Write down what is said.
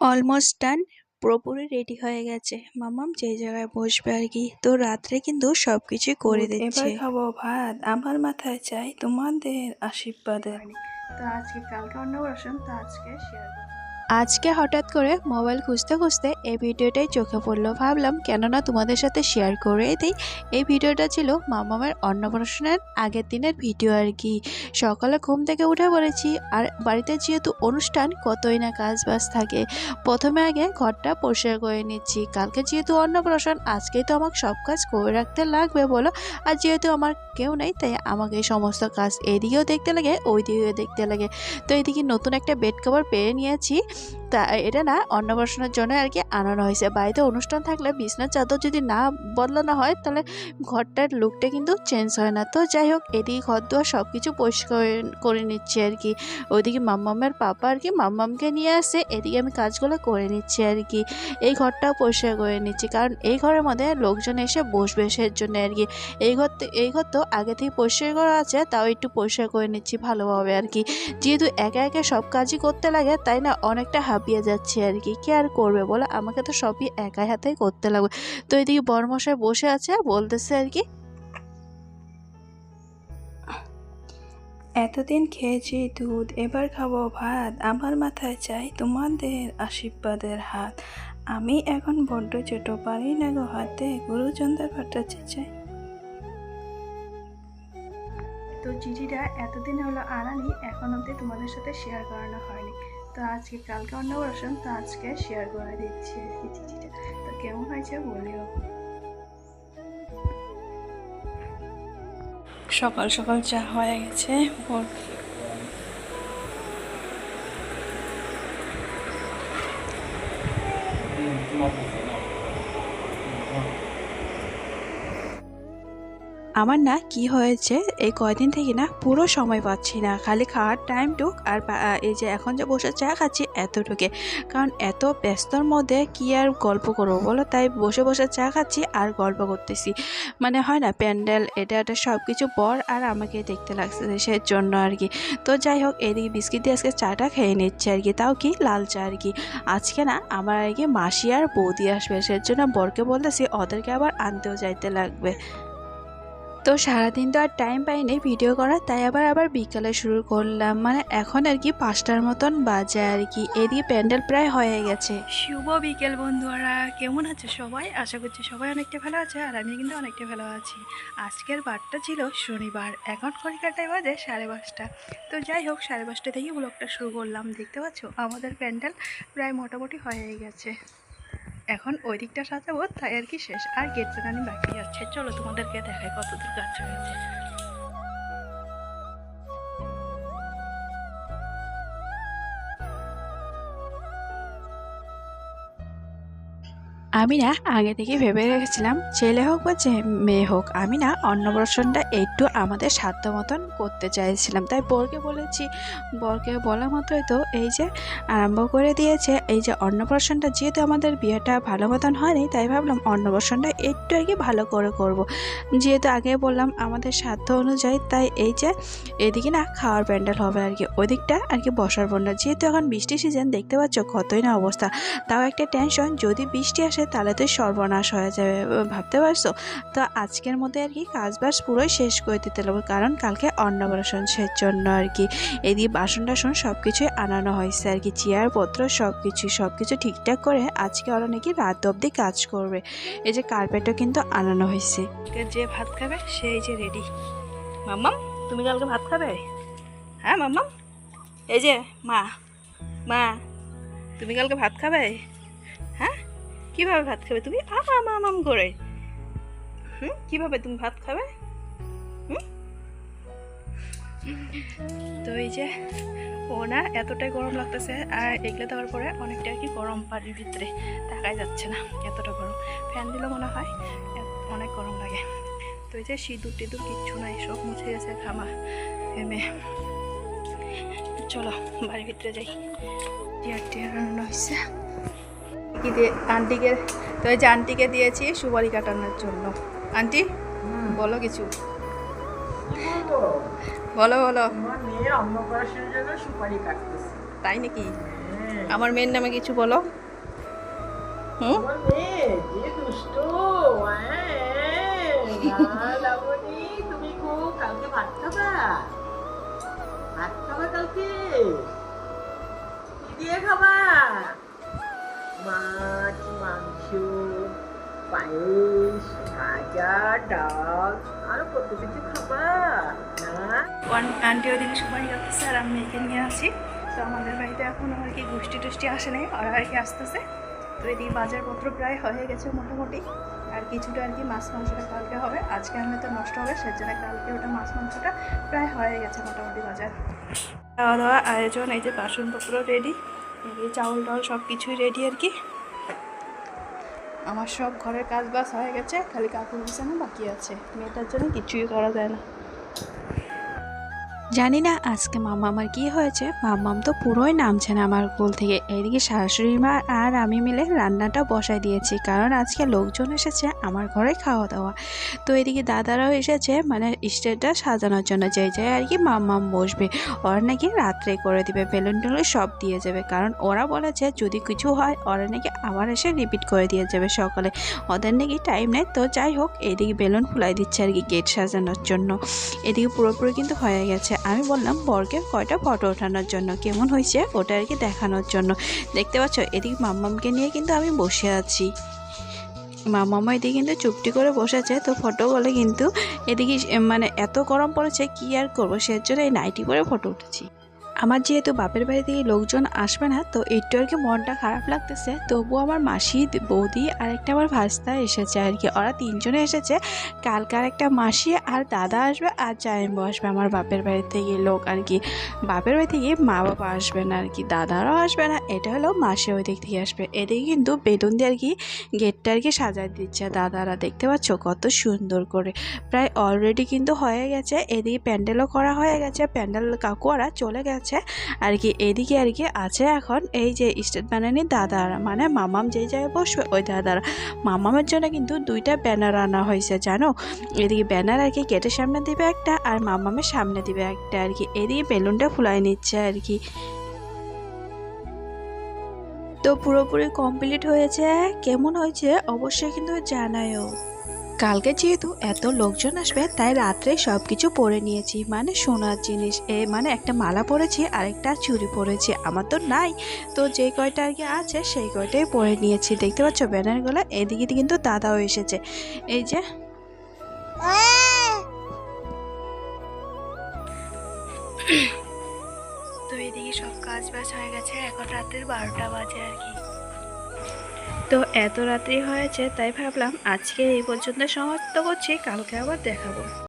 Almost done পুরোপুরি ready হয়ে গেছে। মামাম যে জায়গায় বসবে আর কি। তো রাত্রে কিন্তু সব কিছু করে দিচ্ছে এবার খাব ভাত। আমার মাথায় চাই তোমাদের আশীর্বাদে তো আজকে কালকে অন্নপ্রাশন তো আজকে শেয়ার আজকে হঠাৎ করে মোবাইল খুঁজতে খুঁজতে এই ভিডিওটাই চোখে পড়ল। ভাবলাম, কেননা তোমাদের সাথে শেয়ার করে দিই। এই ভিডিওটা ছিল মামামের অন্নপ্রাশনের আগের দিনের ভিডিও আর কি। সকালে ঘুম থেকে উঠে পড়েছি আর বাড়িতে যেহেতু অনুষ্ঠান, কতই না কাজ বাজ থাকে। প্রথমে আগে ঘরটা পরিষ্কার করে নিচ্ছি। কালকে যেহেতু অন্নপ্রাশন, আজকেই তো আমাকে সব কাজ করে রাখতে লাগবে বলো। আর যেহেতু আমার কেউ নেই, তাই আমাকে সমস্ত কাজ এদিকেও দেখতে লাগে ওই দিকেও দেখতে লাগে। তো এদিকে নতুন একটা বেড কভার পেয়ে নিয়েছি। peace. তা এটা না অন্নপ্রাশনের জন্য আর কি আনানো হয়েছে। বাড়িতে অনুষ্ঠান থাকলে বিছনার চাদর যদি না বদলানো হয়, তাহলে ঘরটার লুকটা কিন্তু চেঞ্জ হয় না। তো যাই হোক, এদিকে ঘর দুয়ার সব কিছু পরিষ্কার করে নিচ্ছি আর কি। ওইদিকে মাম্মামের পাপা আর কি মাম্মামকে নিয়ে আসে, এদিকে আমি কাজগুলো করে নিচ্ছি আর কি। এই ঘরটাও পরিষ্কার করে নিচ্ছি, কারণ এই ঘরের মধ্যে লোকজন এসে বসবে সের জন্য আর কি। এই ঘর এই ঘর তো আগে থেকে পরিষ্কার করা আছে, তাও একটু পরিষ্কার করে নিচ্ছি ভালোভাবে আর কি। যেহেতু একা একা সব কাজই করতে লাগে, তাই না? অনেকটা হাঁপিয়ে যাচ্ছে আর কি। কে আর করবে বলে? আমাকে তো সবই একাই হাতেই করতে লাগবে। তো এদিকে বড়মশাই বসে আছে বলতেছে আর কি। এতদিন খেয়েছি দুধ এবার খাব ভাত। আমার মাথায় চাই তোমাদের আশীর্বাদের হাত। আমি এখন বড্ড ছোট পারি না গো হাতে। গুরুচন্দ্র ভট্টাচার্য চাই তো চিঠিটা এতদিন হলো আনানি এখন অবধি তোমাদের সাথে শেয়ার করানো হয়নি। তো আজকে কালকে অন্নপ্রাশন তো আজকে শেয়ার করে দিচ্ছি। আর চিঠিটা। তো কেমন হয়েছে বলিও। সকাল সকাল চা হয়ে গেছে ভোর। আমার না কি হয়েছে? এই কয়দিন থেকে না পুরো সময় পাচ্ছি না। খালি খাওয়ার টাইমটুক আর এই যে এখন যে বসে চা খাচ্ছি এতটুকে। কারণ এত ব্যস্তর মধ্যে কি আর গল্প করব বলো? তাই বসে বসে চা খাচ্ছি আর গল্প করতেছি। মানে হয় না, প্যান্ডেল, এটা এটা সব কিছু পর আর আমাকে দেখতে লাগছে সে জন্য আর কি। তো যাই হোক, এদিকে বিস্কিট দিয়ে আজকে চাটা খেয়ে নিচ্ছে আর কি। তাও কি লাল চা আর কি। আজকে না আমার আর কি মাসি আর বৌদি আসবে সে জন্য বরকে বলতেছি ওদেরকে আবার আনতেও যাইতে লাগবে। তো সারাদিন তো আর টাইম পাইনি ভিডিও করার, তাই আবার আবার বিকালে শুরু করলাম। মানে এখন আর কি পাঁচটার মতন বাজে আর কি। এদিকে প্যান্ডেল প্রায় হয়ে গেছে। শুভ বিকেল বন্ধুরা, কেমন আছে সবাই? আশা করছি সবাই অনেকটা ভালো আছে আর আমি কিন্তু অনেকটা ভালো আছি। আজকের বারটা ছিল শনিবার, এখন কলকাতায় বাজে সাড়ে পাঁচটা। তো যাই হোক, সাড়ে পাঁচটা থেকে ব্লগটা শুরু করলাম। দেখতে পাচ্ছ? আমাদের প্যান্ডেল প্রায় মোটামুটি হয়ে গেছে। এখন ওই দিকটা সাজাবো, তাই আর কি শেষ। আর গেট বাকি আছে। চলো তোমাদেরকে দেখায় কতদূর কাজ হয়েছে। আমি না আগে থেকে ভেবে রেখেছিলাম, ছেলে হোক বা যে মেয়ে হোক আমি না অন্নপ্রাশনটা একটু আমাদের সাধ্য মতন করতে চাইছিলাম। তাই বরকে বলেছি, বরকে বলা মতোই তো এই যে আরম্ভ করে দিয়েছে, এই যে অন্নপ্রাশনটা যেহেতু আমাদের বিয়েটা ভালো মতন হয়নি, তাই ভাবলাম অন্নপ্রাশনটা একটু আর কি ভালো করে করব। যেহেতু আগে বললাম আমাদের সাধ্য অনুযায়ী, তাই এই যে এদিকে না খাওয়ার প্যান্ডেল হবে আর কি ওই দিকটা আর কি বসার প্যান্ডেল যেহেতু এখন বৃষ্টি সিজন দেখতে পাচ্ছ কতই না অবস্থা। তাও একটা টেনশন যদি বৃষ্টি আসে তাহলে তো সর্বনাশ হয়ে যাবে ভাবতে পারছ? তো আজকের মধ্যে আর কি কাজ বাজ পুরোই শেষ করে দিতে লাগবে, কারণ কালকে অন্নপ্রাশন সে জন্য আর কি। এদিকে বাসন টাসন সব কিছুই আনানো হয়েছে আর কি, চেয়ারপত্র সব কিছু সব কিছু ঠিকঠাক করে আজকে ওরা নাকি রাত অবধি কাজ করবে। এই যে কার্পেটও কিন্তু আনানো হয়েছে। যে ভাত খাবে, সেই যে রেডি। মাম্মাম, তুমি কালকে ভাত খাবে? হ্যাঁ মাম্মাম। এই যে, মা মা, তুমি কালকে ভাত খাবে? হ্যাঁ? কীভাবে ভাত খাবে তুমি? আম আম আম করে। হুম? কীভাবে তুমি ভাত খাবে? হুম? তো এই যে ও না এতটাই গরম লাগতেছে, আর এগুলো দেওয়ার পরে অনেকটা আর কি গরম বাড়ির ভিতরে তাকাই যাচ্ছে না, এতটা গরম। ফ্যান দিলে মনে হয় অনেক গরম লাগে। তো এই যে সিঁদুর টিঁদুর কিচ্ছু নাই, সব মুছে গেছে ঘামা ঘেমে চলো বাড়ির ভিতরে যাই। টিয়ার টিয়ার রান্না হয়েছে। কি দিয়ে আন্টিকে তো এই যে আন্টিকে দিয়েছি সুপারি কাটানোর জন্য। আন্টি বলো কিছু। বলো বলো। তাই নাকি? হ্যাঁ। আমার মেয়ের নামে কিছু বলো। হুম? হ্যাঁ, তুমি কালকে ভাত খাবা? ভাত খাবা কালকে? দিয়ে খাবা? মাছ মাংস পায়েস ভাজা ডাল আরও কত কিছু খাবা না আন্টি ওদিকে সবাই যাচ্ছে, আর আমি মেয়েকে নিয়ে আসি। তো আমাদের বাড়িতে এখন আর কি গোষ্ঠী টোষ্ঠী আসে নাই, ওরা আর কি আসতেছে। তো এদিকে বাজারপত্র প্রায় হয়ে গেছে মোটামুটি। আর কিছুটা আর কি মাছ মাংসটা কালকে হবে, আজকে আনলে তো নষ্ট হবে, সেজন্য কালকে ওটা মাছ মাংসটা প্রায় হয়ে গেছে মোটামুটি বাজার। খাওয়া দাওয়া আয়োজন, এই যে বাসনপত্র রেডি এই চাউল টাউল সব কিছুই রেডি আর কি। আমার সব ঘরের কাজ বাস হয়ে গেছে, খালি কাকুর বিছানো বাকি আছে। মেয়েটার জন্য কিছুই করা যায় না। জানি না আজকে মাম্মা আমার কি হয়েছে। মাম্মাম তো পুরোই নামছে না আমার কোল থেকে। এদিকে শাশুড়ি মা আর আমি মিলে রান্নাটা বসাই দিয়েছি, কারণ আজকে লোকজন এসেছে আমার ঘরে খাওয়া দাওয়া তো এদিকে দাদারাও এসেছে মানে স্টেজটা সাজানোর জন্য। যে যায় আর কি মাম্মাম বসবে, ওরা নাকি রাত্রে করে দিবে, বেলুন টেলুন সব দিয়ে যাবে। কারণ ওরা বলেছে যদি কিছু হয়, ওরা নাকি আবার এসে রিপিট করে দিয়ে যাবে সকালে। ওদের নাকি টাইম নেই। তো যাই হোক, এদিকে বেলুন ফুলাই দিচ্ছে আর কি গেট সাজানোর জন্য। এদিকে পুরোপুরি কিন্তু হয়ে গেছে। আমি বললাম, বরকে কয়টা ফটো ওঠানোর জন্য? কেমন হয়েছে ওটা আর কি দেখানোর জন্য? দেখতে পাচ্ছ, এদিক মাম্মামকে নিয়ে কিন্তু আমি বসে আছি। মামামা এদিকে কিন্তু চুপটি করে বসেছে, তো ফটোগুলো কিন্তু এদিকে মানে এত গরম পড়েছে, কি আর করব? সেজন্য এই নাইটি পরে ফটো উঠেছি। আমার যেহেতু বাপের বাড়ি থেকে লোকজন আসবে না, তো একটু আর কি মনটা খারাপ লাগতেছে। তবুও আমার মাসি, বৌদি আর একটা আমার ভাস্তা এসেছে আর কি। ওরা তিনজনে এসেছে। কালকার একটা মাসি আর দাদা আসবে আর জায়ম্বু আসবে আমার বাপের বাড়ি থেকে লোক আর কি। বাপের বাড়ি থেকে মা বাবা আসবে না আর কি, দাদারাও আসবে না। এটা হলো মাসি ওই দিক থেকে আসবে। এদিকে কিন্তু বেলুন দিয়ে আর কি গেটটা আর কি সাজাই দিচ্ছে দাদারা। দেখতে পাচ্ছ কত সুন্দর করে। প্রায় অলরেডি কিন্তু হয়ে গেছে। এদিকে প্যান্ডেলও করা হয়ে গেছে। প্যান্ডেল কাকুয়ারা চলে গেছে। আর কি এদিকে আর কি আছে এখন এই যে স্টেট বানানি দাদারা মানে মামাম যেই জায়গায় বসবে ওই দাদারা। মামামের জন্য কিন্তু দুইটা ব্যানার আনা হয়েছে, জানো? এদিকে ব্যানার আর কি গেটের সামনে দিবে একটা আর মামামের সামনে দিবে একটা আর কি। এদিকে বেলুনটা ফুলাই নিচ্ছে আর কি। তো পুরোপুরি কমপ্লিট হয়েছে। কেমন হয়েছে অবশ্যই কিন্তু জানায়ও। কালকে যেহেতু এত লোকজন আসবে, তাই রাত্রে সব কিছু পরে নিয়েছি। মানে সোনার জিনিস, এ মানে একটা মালা পরেছি আর একটা চুরি পরেছি। আমার তো নাই। তো যে কয়টা আর কি আছে, সেই কয়টাই পরে নিয়েছি। দেখতে পাচ্ছ ব্যানারগুলো? এদিকে কিন্তু দাদাও এসেছে। এই যে। তো এদিকে সব কাজ বাজ হয়ে গেছে। এখন রাতের বারোটা বাজে আর কি। তো এত রাত্রি হয়েছে তাই ভাবলাম আজকে এই পর্যন্ত সমাপ্ত করছি কালকে আবার দেখাবো।